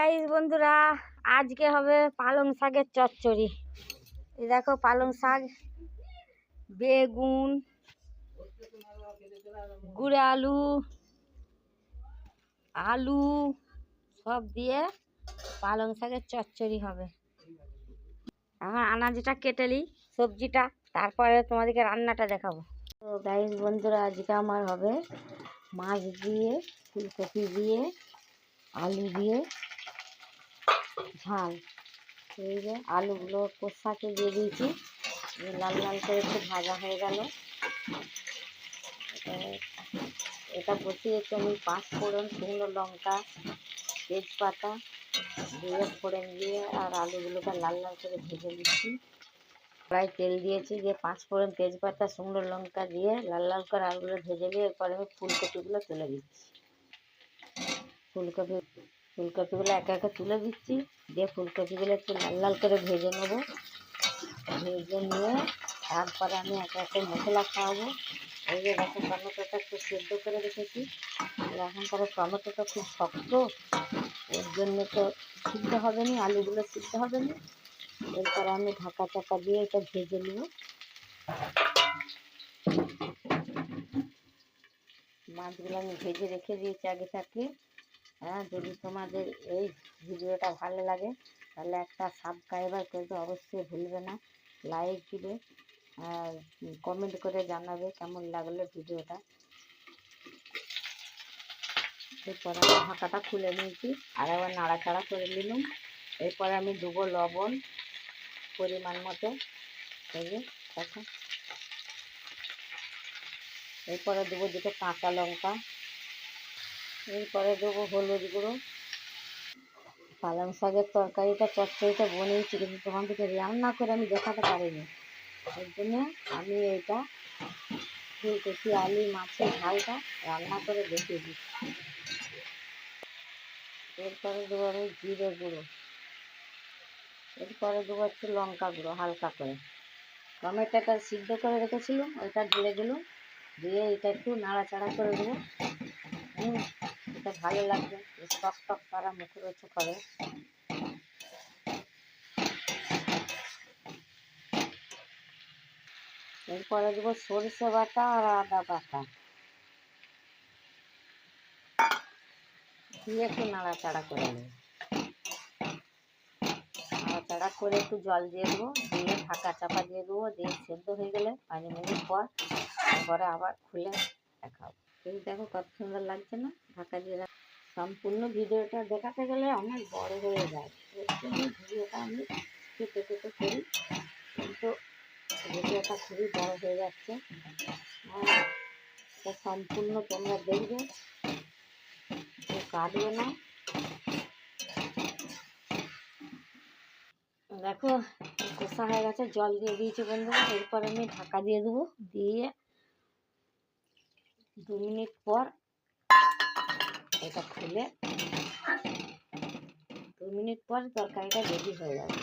Guys বন্ধুরা, আজকে হবে পালং শাকের চচ্চড়ি। এই দেখো, পালং শাক, বেগুন, গুঁড়ো আলু আলু, সব দিয়ে পালং শাকের চচ্চড়ি হবে। এখন আনাজটা কেটে নিই, সবজিটা, তারপরে তোমাদেরকে রান্নাটা দেখাবো। তো গাইস বন্ধুরা, আজকে আমার হবে মাছ দিয়ে, ফুলকপি দিয়ে, আলু দিয়ে ঝাল। এই যে আলুগুলো কষাকে দিয়ে দিয়েছি। লাল লাল করে একটু ভাজা হয়ে গেল। এটা- এটা একটু আমি পাঁচ ফোড়ন শুকনো লঙ্কা, তেজপাতা দিয়ে ফোড়ন দিয়ে আর আলুগুলোকে লাল লাল করে ভেজে দিচ্ছি প্রায় তেল দিয়েছি দিয়ে পাঁচ ফোড়ন তেজপাতা, শুকনো লঙ্কা দিয়ে লাল লাল করে আলুগুলো ভেজে দিয়ে এরপরে আমি ফুলকপিগুলো তুলে দিচ্ছি। ফুলকপি ফুলকপিগুলো একা একে তুলে দিচ্ছি। দিয়ে ফুলকপিগুলো একটু লাল লাল করে ভেজে নেব। ভেজে নিয়ে তারপরে আমি একে একে মশলা খাওয়াবো। এই যে দেখো টমেটোটা একটু সেদ্ধ করে রেখেছি। এখন পরে টমেটোটা খুব শক্ত। ওর জন্য তো সিদ্ধ হবে না আলুগুলো সিদ্ধ হবে না এরপরে আমি ঢাকা চাপা দিয়ে এটা ভেজে নেব। মাছগুলো আমি ভেজে রেখে দিয়েছি আগে থাকতে হ্যাঁ যদি তোমাদের এই ভিডিওটা ভালো লাগে, তাহলে একটা সাবস্ক্রাইবার করতে অবশ্যই ভুলবে না। লাইক দিবে, আর কমেন্ট করে জানাবে কেমন লাগল ভিডিওটা। এরপর আমি ঢাকাটা খুলে নিয়েছি, আর একবার নাড়াচাড়া করে নিলাম। এরপরে আমি দেবো লবণ পরিমাণ মতো। এরপরে দেবো দুটো কাঁচা লঙ্কা। এরপরে দেবো হলুদ গুঁড়ো। পালং শাকের তরকারিটা, চচ্চড়িটা বনিয়েছি কিন্তু তোমাদেরকে রান্না করে আমি দেখাতে পারিনি। এর জন্য আমি এইটা ফুলকপি আলু, মাছের ঝালটা রান্না করে দেখিয়ে দিচ্ছি। এরপরে দেবো আমি জিরে গুঁড়ো। এরপরে দেবো একটু লঙ্কা গুঁড়ো, হালকা করে। টমেটোটা সিদ্ধ করে রেখেছিলাম ওইটা ঢেলে দিলাম। দিয়ে এটা একটু নাড়াচাড়া করে দেবো। হুম। এটা ভালো লাগবে। টক টক করা মুখরোচ করে এরপরে দেবো সরষে বাটা আর আদা বাটা। দিয়ে একটু নাড়াচাড়া করে নেব। নাড়াচাড়া করে একটু জল দিয়ে দেবো। দিয়ে ঢাকা চাপা দিয়ে দেবো। দিয়ে সেদ্ধ হয়ে গেলে পাঁচ মিনিট পর তারপরে আবার খুলে দেখাবো। এই দেখো কত সুন্দর লাগছে না? ঢাকা রাখ- সম্পূর্ণ ভিডিওটা দেখাতে গেলে অনেক বড় হয়ে যায়। এর জন্য ভিডিওটা আমি কেটে কেটে করি। কিন্তু ভিডিওটা খুবই বড় হয়ে যাচ্ছে। আর সম্পূর্ণ তোমরা দেখবে। কাটবে না। দেখো, কষা হয়ে গেছে, জল দিয়ে দিয়েছি বন্ধুরা। এরপর আমি ঢাকা দিয়ে দেবো। দিয়ে দু মিনিট পর এটা খুলে দু মিনিট পর তরকারিটা রেডি হয়ে যাবে।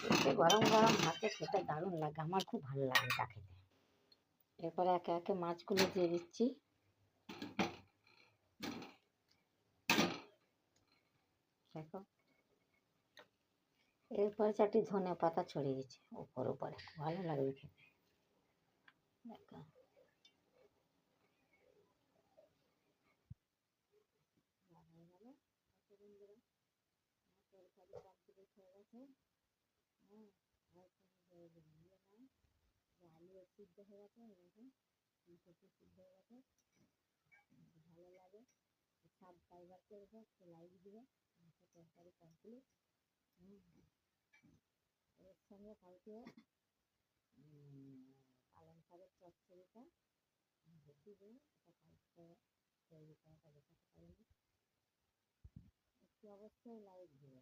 খেতে গরম গরম ভাতে খেতে দারুণ লাগে, আমার খুব ভালো লাগে এটা খেতে। এরপরে একে একে মাছগুলো দিয়ে দিচ্ছি। দেখো। এরপরে চারটি ধনে পাতা ছড়িয়ে দিচ্ছি, উপর উপরে। ভালো লাগবে খেতে। দেখো হয়ে গেল কত বন্ধুরা তরকারি কমপ্লিট হয়ে গেছে হ্যাঁ আর কোনো ইয়ে আলু সিদ্ধ হয়ে গেছে এরকম ফুলকপি সিদ্ধ হয়ে গেছে ভালো লাগে সাব ফাইবার করবে একটু লাইক দিবে তরকারি কমপ্লিট হুম এর সঙ্গে কালকে পালং শাকের চচ্চড়িটা দেখিয়ে দেবো এটা কালকে তৈরি একটু অবশ্যই লাইক দেবে